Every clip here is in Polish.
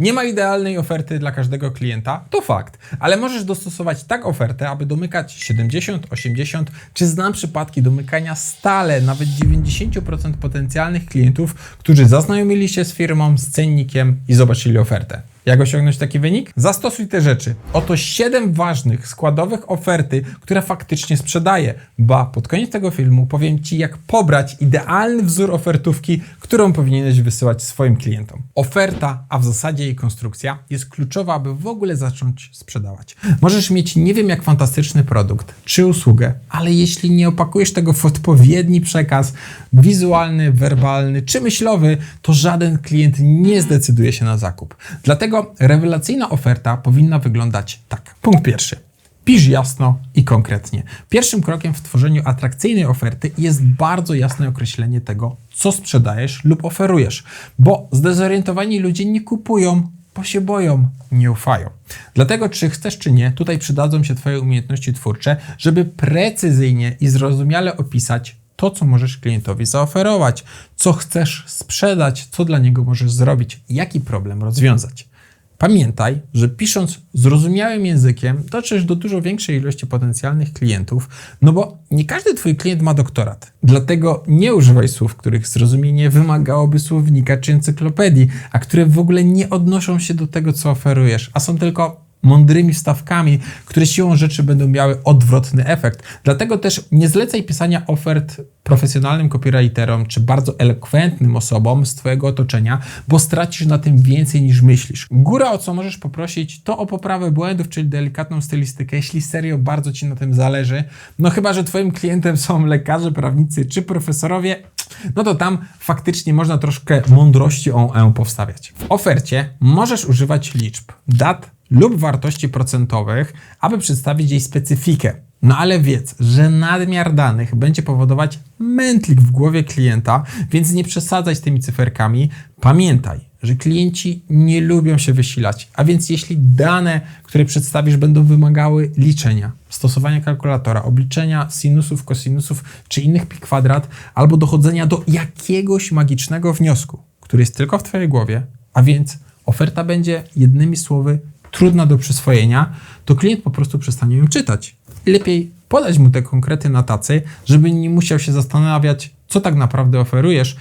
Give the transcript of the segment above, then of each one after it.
Nie ma idealnej oferty dla każdego klienta, to fakt, ale możesz dostosować tak ofertę, aby domykać 70, 80, czy znam przypadki domykania stale nawet 90% potencjalnych klientów, którzy zaznajomili się z firmą, z cennikiem i zobaczyli ofertę. Jak osiągnąć taki wynik? Zastosuj te rzeczy. Oto 7 ważnych składowych oferty, które faktycznie sprzedaje. Ba, pod koniec tego filmu powiem Ci, jak pobrać idealny wzór ofertówki, którą powinieneś wysyłać swoim klientom. Oferta, a w zasadzie jej konstrukcja, jest kluczowa, aby w ogóle zacząć sprzedawać. Możesz mieć nie wiem jak fantastyczny produkt czy usługę, ale jeśli nie opakujesz tego w odpowiedni przekaz wizualny, werbalny czy myślowy, to żaden klient nie zdecyduje się na zakup. Dlatego rewelacyjna oferta powinna wyglądać tak. Punkt pierwszy. Pisz jasno i konkretnie. Pierwszym krokiem w tworzeniu atrakcyjnej oferty jest bardzo jasne określenie tego, co sprzedajesz lub oferujesz, bo zdezorientowani ludzie nie kupują, bo się boją, nie ufają. Dlatego, czy chcesz, czy nie, tutaj przydadzą się Twoje umiejętności twórcze, żeby precyzyjnie i zrozumiale opisać to, co możesz klientowi zaoferować, co chcesz sprzedać, co dla niego możesz zrobić, jaki problem rozwiązać. Pamiętaj, że pisząc zrozumiałym językiem, dotrzesz do dużo większej ilości potencjalnych klientów, no bo nie każdy Twój klient ma doktorat. Dlatego nie używaj słów, których zrozumienie wymagałoby słownika czy encyklopedii, a które w ogóle nie odnoszą się do tego, co oferujesz, a są tylko mądrymi wstawkami, które siłą rzeczy będą miały odwrotny efekt. Dlatego też nie zlecaj pisania ofert profesjonalnym copywriterom czy bardzo elokwentnym osobom z Twojego otoczenia, bo stracisz na tym więcej niż myślisz. Góra, o co możesz poprosić, to o poprawę błędów, czyli delikatną stylistykę, jeśli serio bardzo Ci na tym zależy. No chyba, że Twoim klientem są lekarze, prawnicy czy profesorowie, no to tam faktycznie można troszkę mądrości o E powstawiać. W ofercie możesz używać liczb, dat, lub wartości procentowych, aby przedstawić jej specyfikę. No ale wiedz, że nadmiar danych będzie powodować mętlik w głowie klienta, więc nie przesadzaj z tymi cyferkami. Pamiętaj, że klienci nie lubią się wysilać, a więc jeśli dane, które przedstawisz, będą wymagały liczenia, stosowania kalkulatora, obliczenia sinusów, kosinusów czy innych pi kwadrat, albo dochodzenia do jakiegoś magicznego wniosku, który jest tylko w Twojej głowie, a więc oferta będzie jednymi słowy trudna do przyswojenia, to klient po prostu przestanie ją czytać. Lepiej podać mu te konkrety na tacy, żeby nie musiał się zastanawiać, co tak naprawdę oferujesz,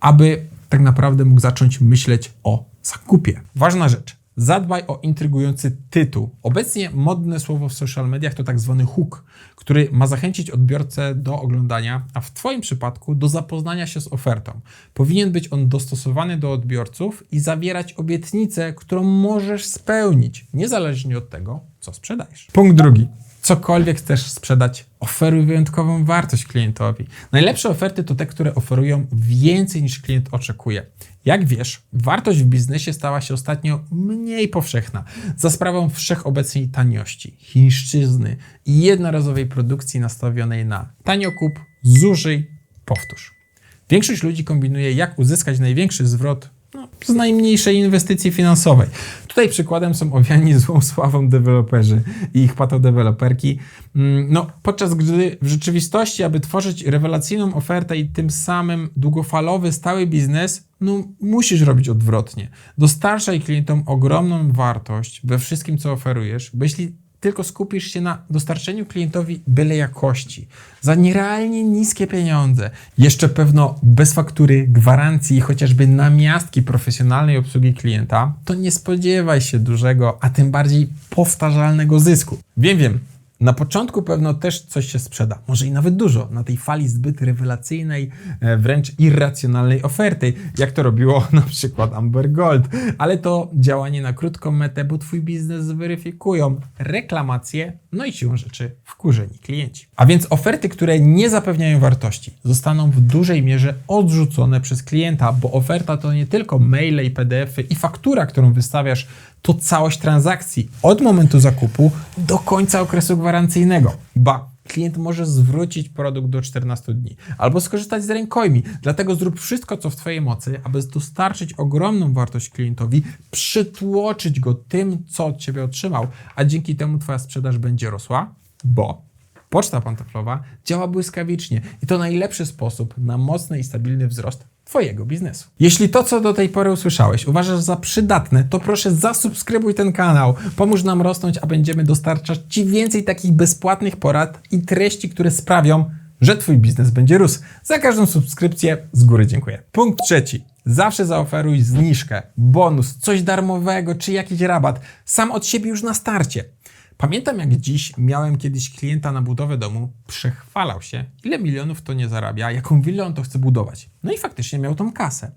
aby tak naprawdę mógł zacząć myśleć o zakupie. Ważna rzecz. Zadbaj o intrygujący tytuł. Obecnie modne słowo w social mediach to tak zwany hook, który ma zachęcić odbiorcę do oglądania, a w Twoim przypadku do zapoznania się z ofertą. Powinien być on dostosowany do odbiorców i zawierać obietnicę, którą możesz spełnić, niezależnie od tego, co sprzedajesz. Punkt drugi cokolwiek chcesz sprzedać, oferuj wyjątkową wartość klientowi. Najlepsze oferty to te, które oferują więcej niż klient oczekuje. Jak wiesz, wartość w biznesie stała się ostatnio mniej powszechna za sprawą wszechobecnej taniości, chińszczyzny i jednorazowej produkcji nastawionej na tanio kup, zużyj, powtórz. Większość ludzi kombinuje, jak uzyskać największy zwrot no, z najmniejszej inwestycji finansowej. Tutaj przykładem są owiani złą sławą deweloperzy i ich patodeweloperki. Mm, no, podczas gdy w rzeczywistości, aby tworzyć rewelacyjną ofertę i tym samym długofalowy, stały biznes, no musisz robić odwrotnie. Dostarczaj klientom ogromną wartość we wszystkim, co oferujesz, bo jeśli tylko skupisz się na dostarczeniu klientowi byle jakości za nierealnie niskie pieniądze, jeszcze pewno bez faktury, gwarancji, chociażby namiastki profesjonalnej obsługi klienta, to nie spodziewaj się dużego, a tym bardziej powtarzalnego zysku. Wiem, wiem, na początku pewno też coś się sprzeda, może i nawet dużo, na tej fali zbyt rewelacyjnej, e, wręcz irracjonalnej oferty, jak to robiło na przykład Amber Gold. Ale to działanie na krótką metę, bo Twój biznes zweryfikują reklamacje, no i siłą rzeczy wkurzeni klienci. A więc oferty, które nie zapewniają wartości, zostaną w dużej mierze odrzucone przez klienta, bo oferta to nie tylko maile i PDFy i faktura, którą wystawiasz to całość transakcji od momentu zakupu do końca okresu gwarancyjnego. Ba, klient może zwrócić produkt do 14 dni albo skorzystać z rękojmi. Dlatego zrób wszystko, co w Twojej mocy, aby dostarczyć ogromną wartość klientowi, przytłoczyć go tym, co od Ciebie otrzymał, a dzięki temu Twoja sprzedaż będzie rosła, bo poczta pantoflowa działa błyskawicznie i to najlepszy sposób na mocny i stabilny wzrost Twojego biznesu. Jeśli to, co do tej pory usłyszałeś, uważasz za przydatne, to proszę zasubskrybuj ten kanał, pomóż nam rosnąć, a będziemy dostarczać Ci więcej takich bezpłatnych porad i treści, które sprawią, że Twój biznes będzie rósł. Za każdą subskrypcję z góry dziękuję. Punkt trzeci. Zawsze zaoferuj zniżkę, bonus, coś darmowego czy jakiś rabat. Sam od siebie już na starcie. Pamiętam jak dziś miałem kiedyś klienta na budowę domu, przechwalał się, ile milionów to nie zarabia, jaką willę on to chce budować. No i faktycznie miał tą kasę.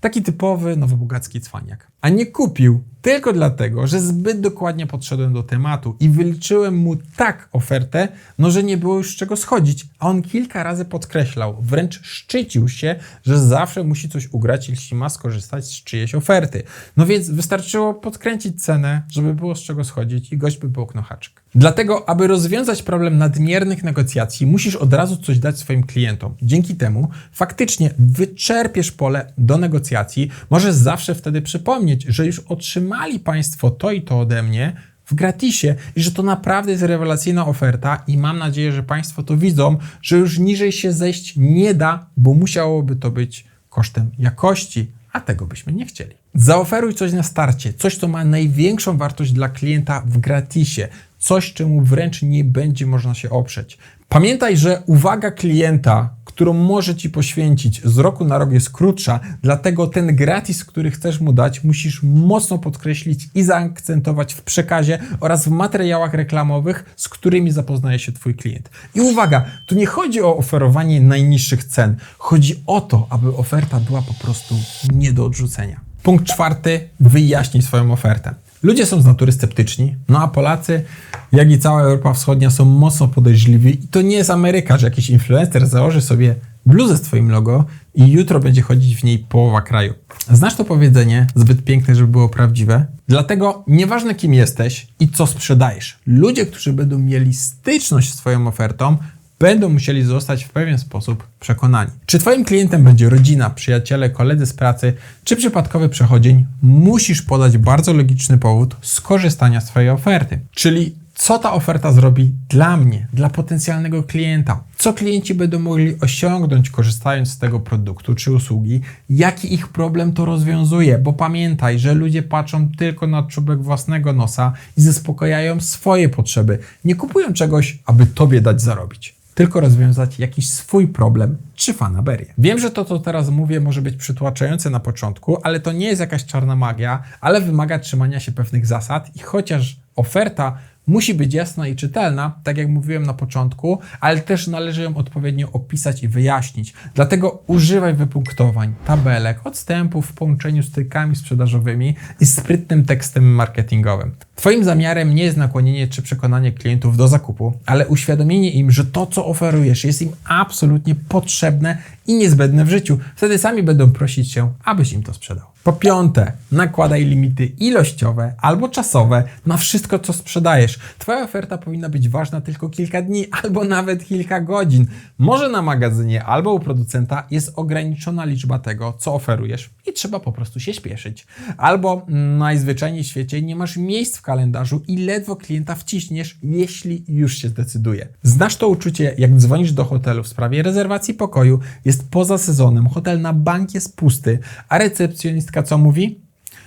Taki typowy nowobogacki cwaniak. A nie kupił tylko dlatego, że zbyt dokładnie podszedłem do tematu i wyliczyłem mu tak ofertę, no że nie było już z czego schodzić. A on kilka razy podkreślał, wręcz szczycił się, że zawsze musi coś ugrać, jeśli ma skorzystać z czyjejś oferty. No więc wystarczyło podkręcić cenę, żeby było z czego schodzić i gość by był haczyk. Dlatego, aby rozwiązać problem nadmiernych negocjacji, musisz od razu coś dać swoim klientom. Dzięki temu faktycznie wyczerpiesz pole do negocjacji. Możesz zawsze wtedy przypomnieć, że już otrzymali Państwo to i to ode mnie w gratisie i że to naprawdę jest rewelacyjna oferta i mam nadzieję, że Państwo to widzą, że już niżej się zejść nie da, bo musiałoby to być kosztem jakości, a tego byśmy nie chcieli. Zaoferuj coś na starcie, coś, co ma największą wartość dla klienta w gratisie, coś, czemu wręcz nie będzie można się oprzeć. Pamiętaj, że uwaga klienta, którą może Ci poświęcić z roku na rok jest krótsza, dlatego ten gratis, który chcesz mu dać, musisz mocno podkreślić i zaakcentować w przekazie oraz w materiałach reklamowych, z którymi zapoznaje się Twój klient. I uwaga, tu nie chodzi o oferowanie najniższych cen, chodzi o to, aby oferta była po prostu nie do odrzucenia. Punkt czwarty, wyjaśnij swoją ofertę. Ludzie są z natury sceptyczni, no a Polacy, jak i cała Europa Wschodnia, są mocno podejrzliwi. I to nie jest Ameryka, że jakiś influencer założy sobie bluzę z Twoim logo i jutro będzie chodzić w niej połowa kraju. Znasz to powiedzenie, zbyt piękne, żeby było prawdziwe? Dlatego nieważne kim jesteś i co sprzedajesz, ludzie, którzy będą mieli styczność z Twoją ofertą, będą musieli zostać w pewien sposób przekonani. Czy Twoim klientem będzie rodzina, przyjaciele, koledzy z pracy, czy przypadkowy przechodzień, musisz podać bardzo logiczny powód skorzystania z Twojej oferty. Czyli co ta oferta zrobi dla mnie, dla potencjalnego klienta, co klienci będą mogli osiągnąć korzystając z tego produktu czy usługi, jaki ich problem to rozwiązuje, bo pamiętaj, że ludzie patrzą tylko na czubek własnego nosa i zaspokajają swoje potrzeby. Nie kupują czegoś, aby tobie dać zarobić tylko rozwiązać jakiś swój problem czy fanaberię. Wiem, że to, co teraz mówię, może być przytłaczające na początku, ale to nie jest jakaś czarna magia, ale wymaga trzymania się pewnych zasad i chociaż oferta musi być jasna i czytelna, tak jak mówiłem na początku, ale też należy ją odpowiednio opisać i wyjaśnić. Dlatego używaj wypunktowań, tabelek, odstępów w połączeniu z trykami sprzedażowymi i sprytnym tekstem marketingowym. Twoim zamiarem nie jest nakłonienie czy przekonanie klientów do zakupu, ale uświadomienie im, że to, co oferujesz, jest im absolutnie potrzebne i niezbędne w życiu. Wtedy sami będą prosić się, abyś im to sprzedał. Po piąte, nakładaj limity ilościowe albo czasowe na wszystko, co sprzedajesz. Twoja oferta powinna być ważna tylko kilka dni albo nawet kilka godzin. Może na magazynie albo u producenta jest ograniczona liczba tego, co oferujesz i trzeba po prostu się śpieszyć. Albo najzwyczajniej w świecie nie masz miejsc w kalendarzu i ledwo klienta wciśniesz, jeśli już się zdecyduje. Znasz to uczucie, jak dzwonisz do hotelu w sprawie rezerwacji pokoju, jest poza sezonem, hotel na bank jest pusty, a recepcjonistka co mówi?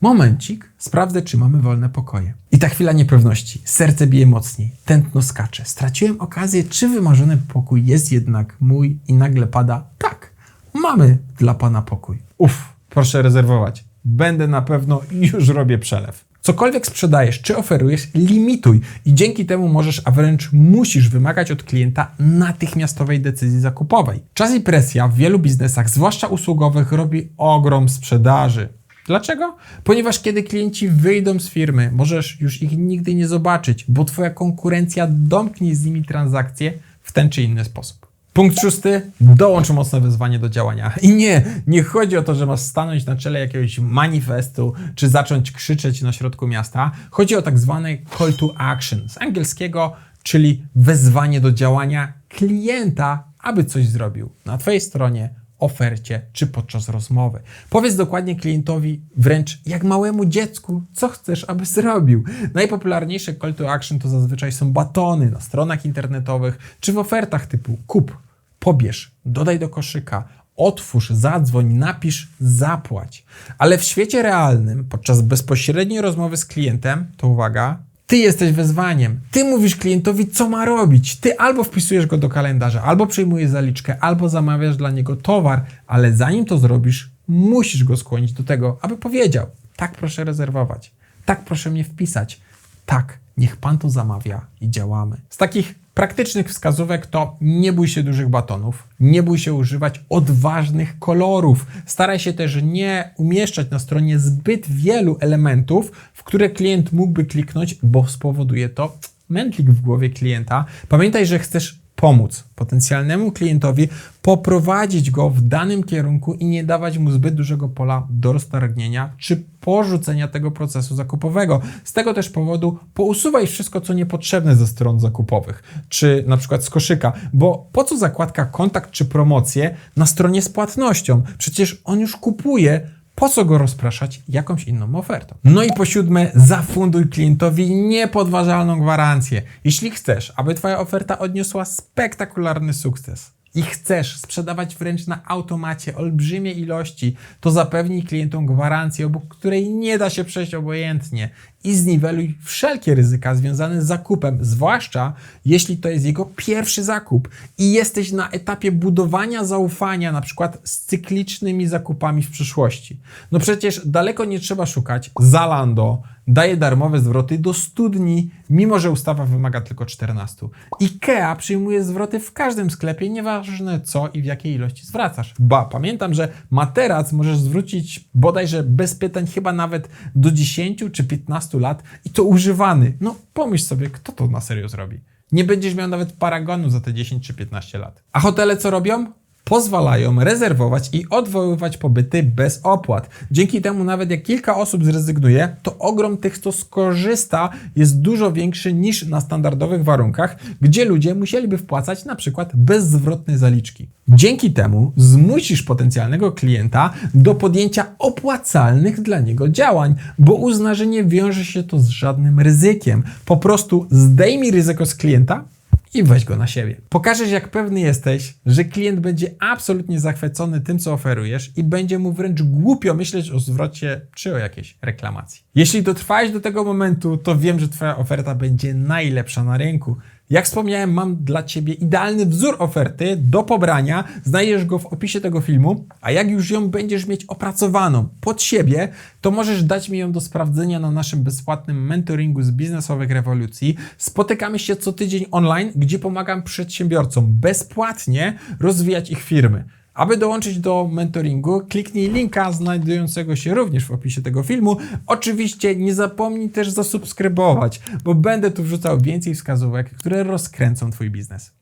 Momencik, sprawdzę, czy mamy wolne pokoje. I ta chwila niepewności, serce bije mocniej, tętno skacze. Straciłem okazję, czy wymarzony pokój jest jednak mój i nagle pada, tak, mamy dla pana pokój. Uff, proszę rezerwować. Będę na pewno już robię przelew. Cokolwiek sprzedajesz czy oferujesz, limituj i dzięki temu możesz, a wręcz musisz wymagać od klienta natychmiastowej decyzji zakupowej. Czas i presja w wielu biznesach, zwłaszcza usługowych, robi ogrom sprzedaży. Dlaczego? Ponieważ kiedy klienci wyjdą z firmy, możesz już ich nigdy nie zobaczyć, bo Twoja konkurencja domknie z nimi transakcje w ten czy inny sposób. Punkt szósty. Dołącz mocne wezwanie do działania. I nie, nie chodzi o to, że masz stanąć na czele jakiegoś manifestu, czy zacząć krzyczeć na środku miasta. Chodzi o tak zwany call to action z angielskiego, czyli wezwanie do działania klienta, aby coś zrobił na Twojej stronie, ofercie czy podczas rozmowy. Powiedz dokładnie klientowi, wręcz jak małemu dziecku, co chcesz, aby zrobił. Najpopularniejsze call to action to zazwyczaj są batony na stronach internetowych czy w ofertach typu kup, pobierz, dodaj do koszyka, otwórz, zadzwoń, napisz, zapłać. Ale w świecie realnym, podczas bezpośredniej rozmowy z klientem, to uwaga, ty jesteś wezwaniem. Ty mówisz klientowi, co ma robić. Ty albo wpisujesz go do kalendarza, albo przyjmujesz zaliczkę, albo zamawiasz dla niego towar, ale zanim to zrobisz, musisz go skłonić do tego, aby powiedział: Tak, proszę rezerwować. Tak, proszę mnie wpisać. Tak, niech pan to zamawia i działamy. Z takich praktycznych wskazówek to nie bój się dużych batonów, nie bój się używać odważnych kolorów. Staraj się też nie umieszczać na stronie zbyt wielu elementów, w które klient mógłby kliknąć, bo spowoduje to mętlik w głowie klienta. Pamiętaj, że chcesz pomóc potencjalnemu klientowi, poprowadzić go w danym kierunku i nie dawać mu zbyt dużego pola do roztargnienia czy porzucenia tego procesu zakupowego. Z tego też powodu pousuwaj wszystko, co niepotrzebne ze stron zakupowych, czy na przykład z koszyka, bo po co zakładka kontakt czy promocje na stronie z płatnością? Przecież on już kupuje po co go rozpraszać jakąś inną ofertą? No i po siódme, zafunduj klientowi niepodważalną gwarancję. Jeśli chcesz, aby Twoja oferta odniosła spektakularny sukces i chcesz sprzedawać wręcz na automacie olbrzymie ilości, to zapewnij klientom gwarancję, obok której nie da się przejść obojętnie i zniweluj wszelkie ryzyka związane z zakupem, zwłaszcza jeśli to jest jego pierwszy zakup i jesteś na etapie budowania zaufania, na przykład z cyklicznymi zakupami w przyszłości. No przecież daleko nie trzeba szukać. Zalando daje darmowe zwroty do 100 dni, mimo że ustawa wymaga tylko 14. IKEA przyjmuje zwroty w każdym sklepie, nieważne co i w jakiej ilości zwracasz. Ba, pamiętam, że materac możesz zwrócić bodajże bez pytań chyba nawet do 10 czy 15 lat i to używany. No pomyśl sobie, kto to na serio zrobi. Nie będziesz miał nawet paragonu za te 10 czy 15 lat. A hotele co robią? Pozwalają rezerwować i odwoływać pobyty bez opłat. Dzięki temu nawet jak kilka osób zrezygnuje, to ogrom tych, kto skorzysta jest dużo większy niż na standardowych warunkach, gdzie ludzie musieliby wpłacać na przykład bezzwrotne zaliczki. Dzięki temu zmusisz potencjalnego klienta do podjęcia opłacalnych dla niego działań, bo uzna, że nie wiąże się to z żadnym ryzykiem. Po prostu zdejmij ryzyko z klienta i weź go na siebie. Pokażesz, jak pewny jesteś, że klient będzie absolutnie zachwycony tym, co oferujesz i będzie mu wręcz głupio myśleć o zwrocie czy o jakiejś reklamacji. Jeśli dotrwałeś do tego momentu, to wiem, że Twoja oferta będzie najlepsza na rynku. Jak wspomniałem, mam dla Ciebie idealny wzór oferty do pobrania. Znajdziesz go w opisie tego filmu, a jak już ją będziesz mieć opracowaną pod siebie, to możesz dać mi ją do sprawdzenia na naszym bezpłatnym mentoringu z biznesowych rewolucji. Spotykamy się co tydzień online, gdzie pomagam przedsiębiorcom bezpłatnie rozwijać ich firmy. Aby dołączyć do mentoringu, kliknij linka znajdującego się również w opisie tego filmu. Oczywiście nie zapomnij też zasubskrybować, bo będę tu wrzucał więcej wskazówek, które rozkręcą Twój biznes.